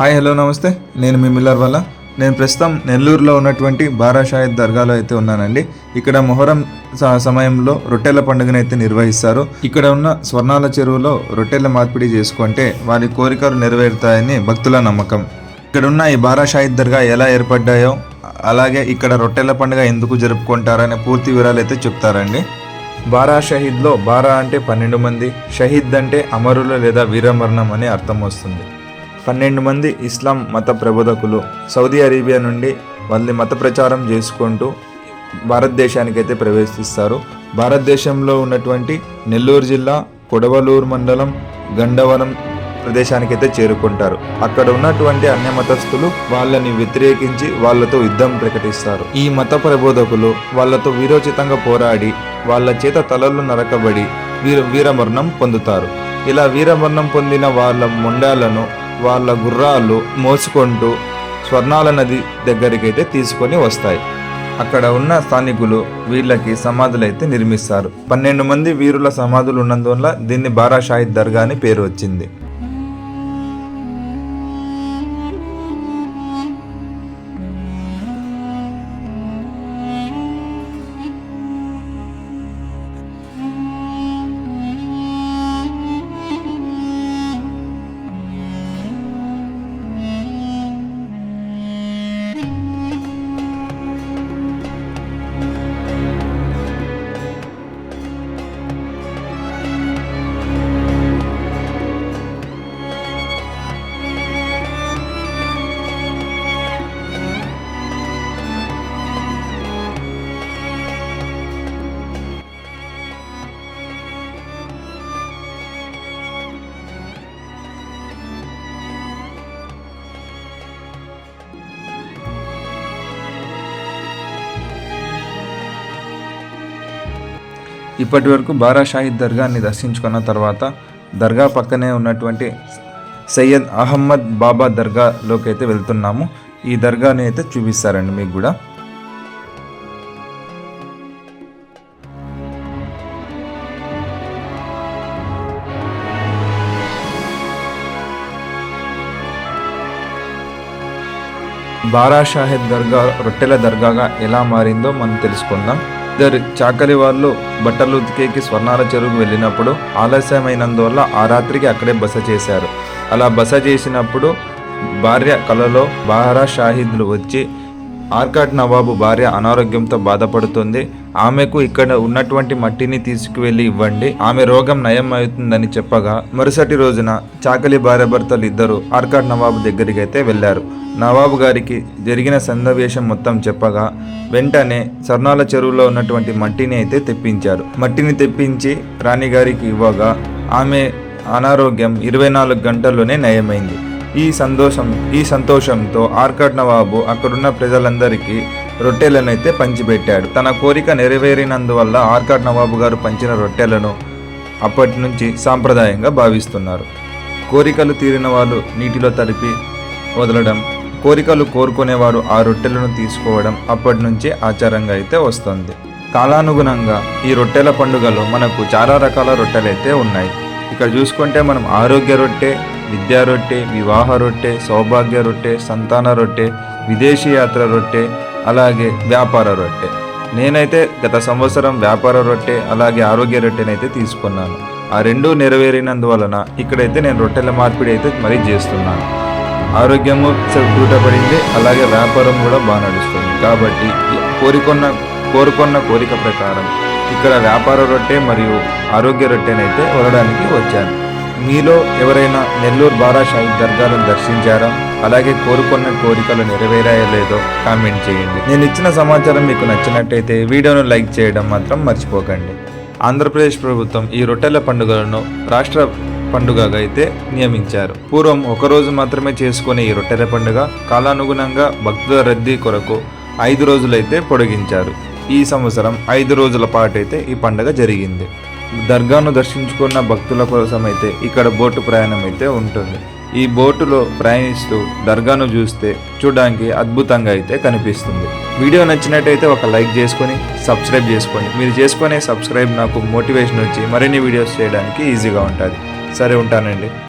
Hi hello నమస్తే. నేను మీ Miller వల్ల. నేను ప్రస్తుతం నెల్లూరులో ఉన్నటువంటి బారాషాహిద్ దర్గాలో అయితే ఉన్నానండి. ఇక్కడ మొహరం సమయంలో రొట్టెల పండుగను అయితే నిర్వహిస్తారు. ఇక్కడ ఉన్న స్వర్ణాల చెరువులో రొట్టెల మార్పిడి చేసుకుంటే వారి కోరికలు నెరవేరుతాయని భక్తుల నమ్మకం. ఇక్కడ ఉన్న ఈ బారాషాహిద్ దర్గా ఎలా ఏర్పడ్డాయో అలాగే ఇక్కడ రొట్టెల పండుగ ఎందుకు జరుపుకుంటారనే పూర్తి వివరాలు అయితే చెప్తారండి. బారా షహీద్లో బారా అంటే పన్నెండు మంది షహీద్ అంటే అమరులు లేదా వీరమరణం అని అర్థం వస్తుంది. పన్నెండు మంది ఇస్లాం మత ప్రబోధకులు సౌదీ అరేబియా నుండి వాళ్ళని మత ప్రచారం చేసుకుంటూ భారతదేశానికి అయితే ప్రవేశిస్తారు. భారతదేశంలో ఉన్నటువంటి నెల్లూరు జిల్లా కొడవలూరు మండలం గండవరం ప్రదేశానికి అయితే చేరుకుంటారు. అక్కడ ఉన్నటువంటి అన్య మతస్థులు వాళ్ళని వ్యతిరేకించి వాళ్ళతో యుద్ధం ప్రకటిస్తారు. ఈ మత ప్రబోధకులు వాళ్ళతో వీరోచితంగా పోరాడి వాళ్ళ చేత తలలు నరకబడి వీర వీరమరణం పొందుతారు. ఇలా వీరమరణం పొందిన వాళ్ళ మొండాలను వాళ్ళ గుర్రాలు మోసుకుంటూ స్వర్ణాల నది దగ్గరికైతే తీసుకొని వస్తాయి. అక్కడ ఉన్న స్థానికులు వీళ్ళకి సమాధులు అయితే నిర్మిస్తారు. పన్నెండు మంది వీరుల సమాధులు ఉన్నందువల్ల దీన్ని బారా షాహిద్ దర్గా అని పేరు వచ్చింది. ఇప్పటి వరకు బారా షాహిద్ దర్గాని దర్శించుకున్న తర్వాత దర్గా పక్కనే ఉన్నటువంటి సయ్యద్ అహమ్మద్ బాబా దర్గాలోకి అయితే వెళ్తున్నాము. ఈ దర్గాని అయితే చూపిస్తారండి మీకు కూడా. బారా షాహిద్ దర్గా రొట్టెల దర్గాగా ఎలా మారిందో మనం తెలుసుకుందాం. ఇద్దరు చాకలి వాళ్ళు బట్టలు ఉతికేకి స్వర్ణాల చెరువుకు వెళ్ళినప్పుడు ఆలస్యమైనందువల్ల ఆ రాత్రికి అక్కడే బస చేశారు. అలా బస చేసినప్పుడు భార్య కలలో బహారా షాహిద్లు వచ్చి ఆర్కాట్ నవాబు భార్య అనారోగ్యంతో బాధపడుతుంది. ఆమెకు ఇక్కడ ఉన్నటువంటి మట్టిని తీసుకువెళ్ళి ఇవ్వండి. ఆమె రోగం నయం అవుతుందని చెప్పగా మరుసటి రోజున చాకలి భార్య భర్తలు ఇద్దరు ఆర్కాట్ నవాబు దగ్గరికి అయితే వెళ్ళారు. నవాబు గారికి జరిగిన సందవేశం మొత్తం చెప్పగా వెంటనే స్వర్ణాల చెరువులో ఉన్నటువంటి మట్టిని అయితే తెప్పించారు. మట్టిని తెప్పించి రాణిగారికి ఇవ్వగా ఆమె అనారోగ్యం ఇరవై నాలుగు గంటల్లోనే నయమైంది. ఈ సంతోషం ఈ సంతోషంతో ఆర్కాడ్ నవాబు అక్కడున్న ప్రజలందరికీ రొట్టెలను అయితే పంచిపెట్టాడు. తన కోరిక నెరవేరినందువల్ల ఆర్కాడ్ నవాబు గారు పంచిన రొట్టెలను అప్పటి నుంచి సాంప్రదాయంగా భావిస్తున్నారు. కోరికలు తీరిన వాళ్ళు నీటిలో తడిపి వదలడం కోరికలు కోరుకునేవారు ఆ రొట్టెలను తీసుకోవడం అప్పటి నుంచే ఆచారంగా అయితే వస్తుంది. కాలానుగుణంగా ఈ రొట్టెల పండుగలో మనకు చాలా రకాల రొట్టెలు అయితే ఉన్నాయి. ఇక్కడ చూసుకుంటే మనం ఆరోగ్య రొట్టె విద్యా రొట్టె వివాహ రొట్టె సౌభాగ్య రొట్టె సంతాన రొట్టె విదేశీ యాత్ర రొట్టె అలాగే వ్యాపార రొట్టె. నేనైతే గత సంవత్సరం వ్యాపార రొట్టె అలాగే ఆరోగ్య రొట్టెనైతే తీసుకున్నాను. ఆ రెండూ నెరవేరినందువలన ఇక్కడైతే నేను రొట్టెల మార్పిడి అయితే మరీ చేస్తున్నాను. ఆరోగ్యము కూటపడింది అలాగే వ్యాపారం కూడా బాగా నడుస్తుంది. కాబట్టి కోరికొన్న కోరుకున్న కోరిక ప్రకారం ఇక్కడ వ్యాపార రొట్టె మరియు ఆరోగ్య రొట్టెనైతే వదలడానికి వచ్చాను. మీలో ఎవరైనా నెల్లూరు బారాషాహి దర్గాలను దర్శించారా? అలాగే కోరుకున్న కోరికలు నెరవేరాయో లేదో కామెంట్ చేయండి. నేను ఇచ్చిన సమాచారం మీకు నచ్చినట్టయితే వీడియోను లైక్ చేయడం మాత్రం మర్చిపోకండి. ఆంధ్రప్రదేశ్ ప్రభుత్వం ఈ రొట్టెల పండుగలను రాష్ట్ర పండుగగా అయితే నియమించారు. పూర్వం ఒకరోజు మాత్రమే చేసుకునే ఈ రొట్టెల పండుగ కాలానుగుణంగా భక్తుల రద్దీ కొరకు ఐదు రోజులైతే పొడిగించారు. ఈ సంవత్సరం ఐదు రోజుల పాటు అయితే ఈ పండుగ జరిగింది. దర్గాను దర్శించుకున్న భక్తుల కోసం అయితే ఇక్కడ బోటు ప్రయాణం అయితే ఉంటుంది. ఈ బోటులో ప్రయాణిస్తూ దర్గాను చూస్తే చూడడానికి అద్భుతంగా అయితే కనిపిస్తుంది. వీడియో నచ్చినట్టయితే ఒక లైక్ చేసుకొని సబ్స్క్రైబ్ చేసుకోండి మీరు చేసుకునే సబ్స్క్రైబ్ నాకు మోటివేషన్ వచ్చి మరిన్ని వీడియోస్ చేయడానికి ఈజీగా ఉంటుంది. సరే ఉంటానండి.